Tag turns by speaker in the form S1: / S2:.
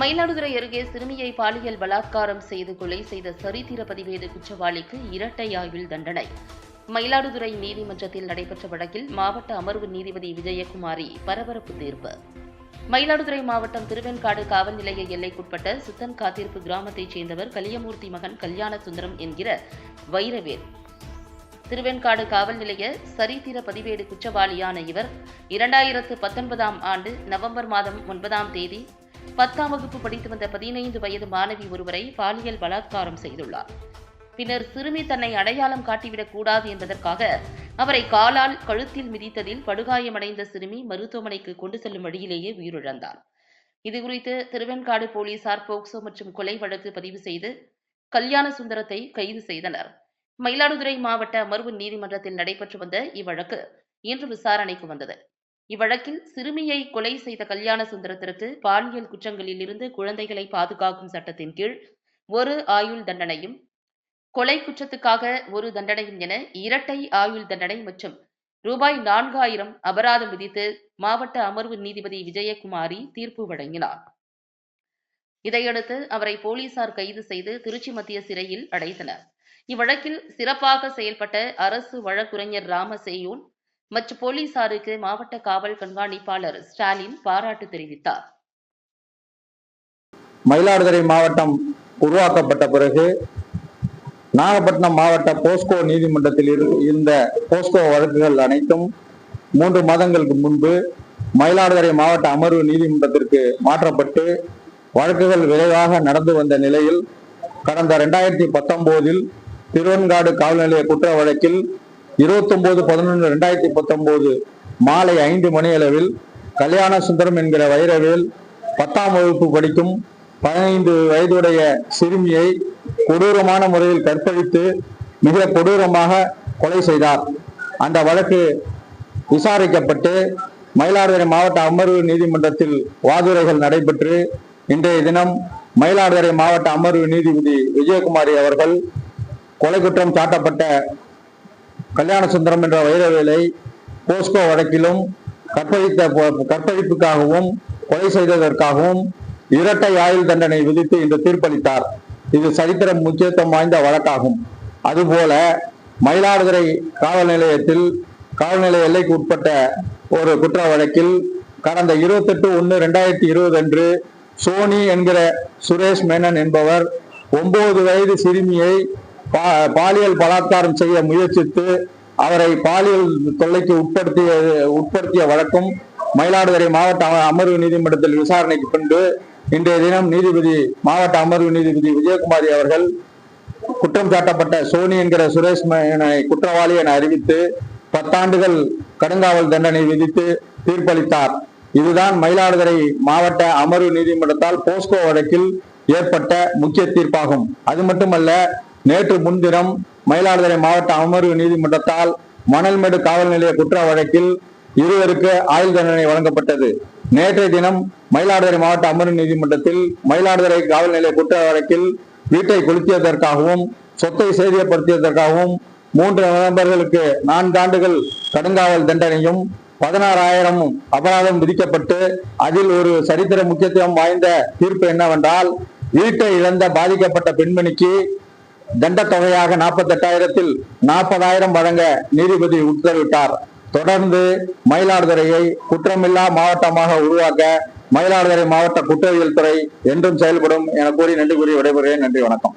S1: மயிலாடுதுறை அருகே சிறுமியை பாலியல் பலாத்காரம் செய்து கொலை செய்த சரித்திர பதிவேடு குற்றவாளிக்கு இரட்டை ஆய்வில் தண்டனை. மயிலாடுதுறை நீதிமன்றத்தில் நடைபெற்ற வழக்கில் மாவட்ட அமர்வு நீதிபதி விஜயகுமாரி பரபரப்பு தீர்ப்பு. மயிலாடுதுறை மாவட்டம் திருவெண்காடு காவல் நிலைய எல்லைக்குட்பட்ட சித்தன் காத்திருப்பு கிராமத்தைச் சேர்ந்தவர் கலியமூர்த்தி மகன் கல்யாண சுந்தரம் என்கிற வைரவேல். திருவெண்காடு காவல் நிலைய சரித்திர பதிவேடு குற்றவாளியான இவர் இரண்டாயிரத்து பத்தொன்பதாம் ஆண்டு நவம்பர் மாதம் ஒன்பதாம் தேதி பத்தாம் வகுப்பு படித்து வந்த பதினைந்து வயது மாணவி ஒருவரை பாலியல் பலாத்காரம் செய்துள்ளார். பின்னர் சிறுமி தன்னை அடையாளம் காட்டிவிடக் கூடாது என்பதற்காக அவரை காலால் கழுத்தில் மிதித்ததில் படுகாயமடைந்த சிறுமி மருத்துவமனைக்கு கொண்டு செல்லும் வழியிலேயே உயிரிழந்தார். இதுகுறித்து திருவெண்காடு போலீசார் போக்சோ மற்றும் கொலை வழக்கு பதிவு செய்து கல்யாண சுந்தரத்தை கைது செய்தனர். மயிலாடுதுறை மாவட்ட அமர்வு நீதிமன்றத்தில் நடைபெற்று வந்த இவ்வழக்கு இன்று விசாரணைக்கு வந்தது. இவ்வழக்கில் சிறுமியை கொலை செய்த கல்யாண சுந்தரத்திற்கு பாலியல் குற்றங்களில் இருந்து குழந்தைகளை பாதுகாக்கும் சட்டத்தின் கீழ் ஒரு ஆயுள் தண்டனையும் கொலை குற்றத்துக்காக ஒரு தண்டனையும் என இரட்டை ஆயுள் தண்டனை மற்றும் ரூபாய் நான்காயிரம் அபராதம் விதித்து மாவட்ட அமர்வு நீதிபதி விஜயகுமாரி தீர்ப்பு வழங்கினார். இதையடுத்து அவரை போலீசார் கைது செய்து திருச்சி மத்திய சிறையில் அடைத்தனர். இவ்வழக்கில் சிறப்பாக செயல்பட்ட அரசு வழக்குரைஞர் ராமசேயோன் மற்ற போலீசாருக்கு மாவட்ட காவல் கண்காணிப்பாளர் ஸ்டாலின் பாராட்டு தெரிவித்தார்.
S2: மயிலாடுதுறை மாவட்டம் உருவாக்கப்பட்ட பிறகு நாகப்பட்டினம் மாவட்ட போஸ்கோ நீதிமன்றத்தில் இருந்த போஸ்கோ வழக்குகள் அனைத்தும் மூன்று மாதங்களுக்கு முன்பு மயிலாடுதுறை மாவட்ட அமர்வு நீதிமன்றத்திற்கு மாற்றப்பட்டு வழக்குகள் விரைவாக நடந்து வந்த நிலையில் கடந்த ரெண்டாயிரத்தி பத்தொன்பதில் திருவெண்காடு காவல் நிலைய குற்ற வழக்கில் இருபத்தொன்பது பதினொன்று ரெண்டாயிரத்தி பத்தொன்பது மாலை ஐந்து மணி அளவில் கல்யாண சுந்தரம் என்கிற வைரவேல் பத்தாம் வகுப்பு படிக்கும் பதினைந்து வயதுடைய சிறுமியை கொடூரமான முறையில் கற்பழித்து மிக கொடூரமாக கொலை செய்தார். அந்த வழக்கு விசாரிக்கப்பட்டு மயிலாடுதுறை மாவட்ட அமர்வு நீதிமன்றத்தில் வாதுரைகள் நடைபெற்று இன்றைய தினம் மயிலாடுதுறை மாவட்ட அமர்வு நீதிபதி விஜயகுமாரி அவர்கள் கொலை குற்றம் சாட்டப்பட்ட கல்யாண சுந்தரம் என்ற வைரவேலை போஸ்கோ வழக்கிலும் கற்பழித்த கற்பழிப்புக்காகவும் கொலை செய்ததற்காகவும் இரட்டை ஆயுள் தண்டனை விதித்து இன்று தீர்ப்பளித்தார். இது சரித்திரம் முக்கியத்துவம் வாய்ந்த வழக்காகும். அதுபோல மயிலாடுதுறை காவல் நிலையத்தில் காவல் நிலைய எல்லைக்கு உட்பட்ட ஒரு குற்ற வழக்கில் கடந்த இருபத்தெட்டு ஒன்று ரெண்டாயிரத்தி இருபது அன்று சோனி என்கிற சுரேஷ் மேனன் என்பவர் ஒன்பது வயது சிறுமியை பாலியல் பலாத்காரம் செய்ய முயற்சித்து அவரை பாலியல் தொல்லைக்கு உட்படுத்திய உட்படுத்திய வழக்கும் மயிலாடுதுறை மாவட்ட அமர்வு நீதிமன்றத்தில் விசாரணைக்கு பின்பு இன்றைய தினம் நீதிபதி மாவட்ட அமர்வு நீதிபதி விஜயகுமாரி அவர்கள் குற்றம் சாட்டப்பட்ட சோனி என்கிற சுரேஷ் குற்றவாளி என அறிவித்து பத்தாண்டுகள் கடுங்காவல் தண்டனை விதித்து தீர்ப்பளித்தார். இதுதான் மயிலாடுதுறை மாவட்ட அமர்வு நீதிமன்றத்தால் போஸ்கோ வழக்கில் ஏற்பட்ட முக்கிய தீர்ப்பாகும். அது மட்டுமல்ல நேற்று முன்தினம் மயிலாடுதுறை மாவட்ட அமர்வு நீதிமன்றத்தால் மணல்மேடு காவல் நிலைய குற்ற வழக்கில் இருவருக்கு ஆயுள் தண்டனை வழங்கப்பட்டது. நேற்றைய தினம் மயிலாடுதுறை மாவட்ட அமர்வு நீதிமன்றத்தில் மயிலாடுதுறை காவல் நிலைய குற்ற வழக்கில் வீட்டை கொளுத்தியதற்காகவும் சொத்தை சேதியப்படுத்தியதற்காகவும் மூன்று நபர்களுக்கு நான்கு ஆண்டுகள் கடுங்காவல் தண்டனையும் பதினாறாயிரமும் அபராதம் விதிக்கப்பட்டு அதில் ஒரு சரித்திர முக்கியத்துவம் வாய்ந்த தீர்ப்பு என்னவென்றால் வீட்டை இழந்த பாதிக்கப்பட்ட பெண்மணிக்கு தண்ட தொகையாக நாற்பத்தெட்டாயிரத்தில் நாற்பதாயிரம் வழங்க நீதிபதி உத்தரவிட்டார். தொடர்ந்து மயிலாடுதுறையை குற்றமில்லா மாவட்டமாக உருவாக்க மயிலாடுதுறை மாவட்ட குற்றவியல் துறை என்றும் செயல்படும் என கூறி நன்றி கூறி விடைபெறுகிறேன். நன்றி வணக்கம்.